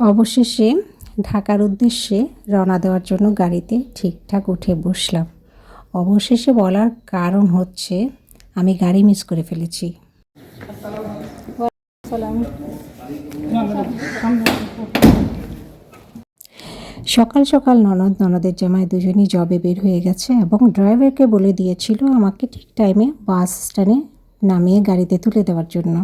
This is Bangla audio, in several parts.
অবশেষে ঢাকার উদ্দেশ্যে রওনা দেওয়ার জন্য গাড়িতে ঠিকঠাক উঠে বসলাম। অবশেষে বলার কারণ হচ্ছে আমি গাড়ি মিস করে ফেলেছি। সকাল সকাল ননদ ননদের জামাই দুজনই জবে বের হয়ে গেছে এবং ড্রাইভারকে বলে দিয়েছিল আমাকে ঠিক টাইমে বাস স্ট্যান্ডে নামিয়ে গাড়িতে তুলে দেওয়ার জন্য।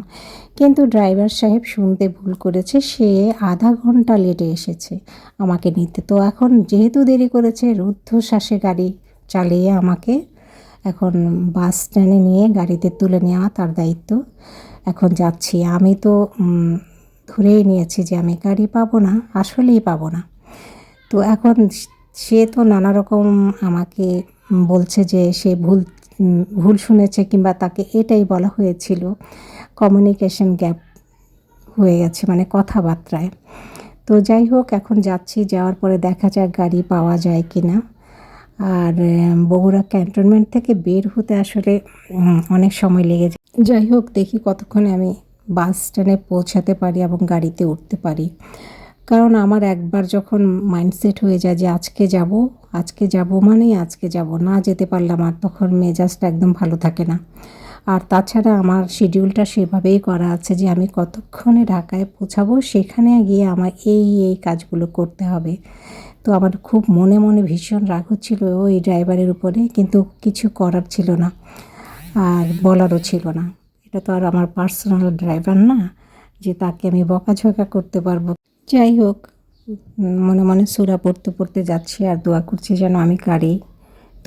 কিন্তু ড্রাইভার সাহেব শুনতে ভুল করেছে, সে আধা ঘণ্টা লেটে এসেছে। আমাকে নিতে তো এখন যেহেতু দেরি করেছে, রুদ্ধশ্বাসে গাড়ি চালিয়ে আমাকে এখন বাস স্ট্যান্ডে নিয়ে গাড়িতে তুলে নেওয়া তার দায়িত্ব। এখন যাচ্ছি। আমি তো ধরেই নিয়েছি যে আমি গাড়ি পাবো না, আসলেই পাবো না। তো এখন সে তো নানা রকম আমাকে বলছে যে সে ভুল ভুল শুনেছে কিংবা তাকে এটাই বলা হয়েছিল কমিউনিকেশন গ্যাপ হয়ে গেছে মানে কথাবার্তায়। তো যাই হোক, এখন যাচ্ছি, যাওয়ার পরে দেখা যাক গাড়ি পাওয়া যায় কি না আর বগুড়া ক্যান্টনমেন্ট থেকে বের হতে আসলে অনেক সময় লেগে যায়। যাই হোক, দেখি কতক্ষণে আমি বাস স্ট্যান্ডে পৌঁছাতে পারি এবং গাড়িতে উঠতে পারি। কারণ আমার একবার যখন মাইন্ডসেট হয়ে যায় যে আজকে যাব আজকে যাব মানেই আজকে যাব, না যেতে পারলাম আর তখন মেজাজটা একদম ভালো থাকে না। আর তাছাড়া আমার শিডিউলটা সেভাবেই করা আছে যে আমি কতক্ষণে ঢাকায় পৌঁছাবো সেখানে গিয়ে আমার এই এই কাজগুলো করতে হবে। তো আমার খুব মনে মনে ভীষণ রাগ হচ্ছিল ওই ড্রাইভারের উপরে, কিন্তু কিছু করার ছিল না আর বলারও ছিল না। এটা তো আর আমার পার্সোনাল ড্রাইভার না যে তাকে আমি বকাঝকা করতে পারব। যাই হোক, মনে মনে সুরা পড়তে পড়তে যাচ্ছি আর দোয়া করছি যেন আমি গাড়ি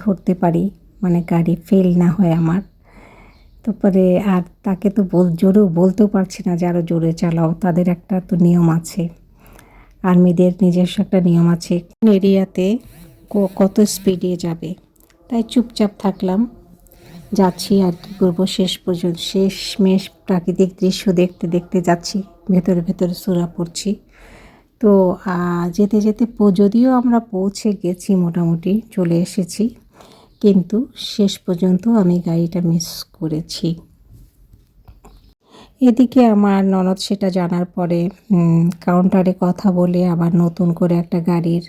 ধরতে পারি মানে গাড়ি ফেল না হয় আমার। তারপরে আর তাকে তো বল জোরেও বলতেও পারছি না যে আরও জোরে চালাও, তাদের একটা তো নিয়ম আছে। আর্মিদের নিজস্ব একটা নিয়ম আছে, কোন এরিয়াতে কত স্পিডে যাবে। তাই চুপচাপ থাকলাম, যাচ্ছি আর কী করব শেষ পর্যন্ত শেষ মেশ প্রাকৃতিক দৃশ্য দেখতে দেখতে যাচ্ছি, ভেতরে ভেতরে সুরা পড়ছি। তো যেতে যেতে যদিও আমরা পৌঁছে গেছি, মোটামুটি চলে এসেছি, কিন্তু শেষ পর্যন্ত আমি গাড়িটা মিস করেছি। এদিকে আমার ননদ সেটা জানার পরে কাউন্টারে কথা বলে আবার নতুন করে একটা গাড়ির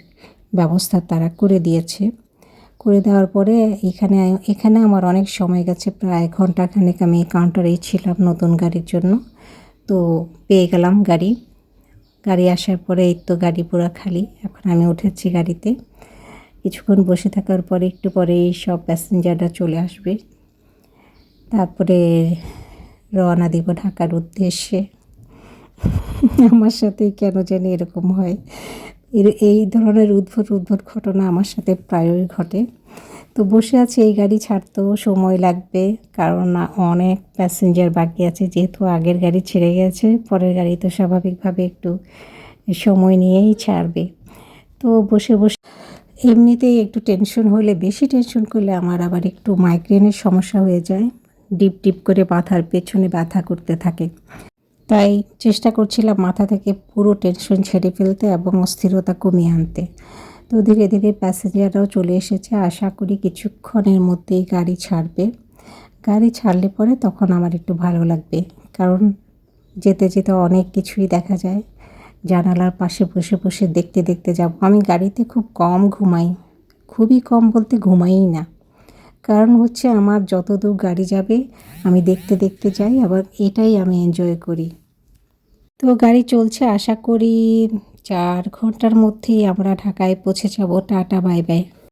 ব্যবস্থা তারা করে দিয়েছে। করে দেওয়ার পরে এখানে এখানে আমার অনেক সময় গেছে, প্রায় ঘন্টাখানেক আমি কাউন্টারেই ছিলাম নতুন গাড়ির জন্য। তো, পেয়ে গেলাম গাড়ি। গাড়ি আসার পরে এই তো গাড়ি পুরো খালি, এখন আমি উঠেছি গাড়িতে। কিছুক্ষণ বসে থাকার পরে একটু পরে সব প্যাসেঞ্জাররা চলে আসবে। তারপরে রওনা দিব ঢাকার উদ্দেশ্যে। আমার সাথেই কেন জানি এরকম হয়। এর এই ধরনের উদ্ভট উদ্ভট ঘটনা আমার সাথে প্রায়ই ঘটে। তো বসে আছে এই গাড়ি ছাড়তেও সময় লাগবে কারণ অনেক প্যাসেঞ্জার বাকি আছে, যেহেতু আগের গাড়ি ছেড়ে গেছে, পরের গাড়ি তো স্বাভাবিকভাবে একটু সময় নিয়েই ছাড়বে। তো বসে বসে এমনিতেই একটু টেনশন হলে, বেশি টেনশন করলে আমার আবার একটু মাইগ্রেনের সমস্যা হয়ে যায়। ডিপ ডিপ করে মাথার পেছনে ব্যথা করতে থাকে। তাই চেষ্টা করছিলাম মাথা থেকে পুরো টেনশন ছেড়ে ফেলতে এবং অস্থিরতা কমিয়ে আনতে। তো ধীরে ধীরে প্যাসেঞ্জাররাও চলে এসেছে। আশা করি কিছুক্ষণের মধ্যেই গাড়ি ছাড়বে। গাড়ি ছাড়লে পরে তখন আমার একটু ভালো লাগবে। কারণ যেতে যেতে অনেক কিছুই দেখা যায়। জানালার পাশে বসে বসে দেখতে দেখতে যাব। আমি গাড়িতে খুব কম ঘুমাই। খুবই কম বলতে ঘুমাই না। কারণ হচ্ছে আমার যতদূর গাড়ি যাবে, আমি দেখতে দেখতে যাই, আবার এটাই আমি এনজয় করি। তো গাড়ি চলছে, আশা করি চার ঘণ্টার মধ্যেই আমরা ঢাকায় পৌঁছে যাব। Tata, bye bye.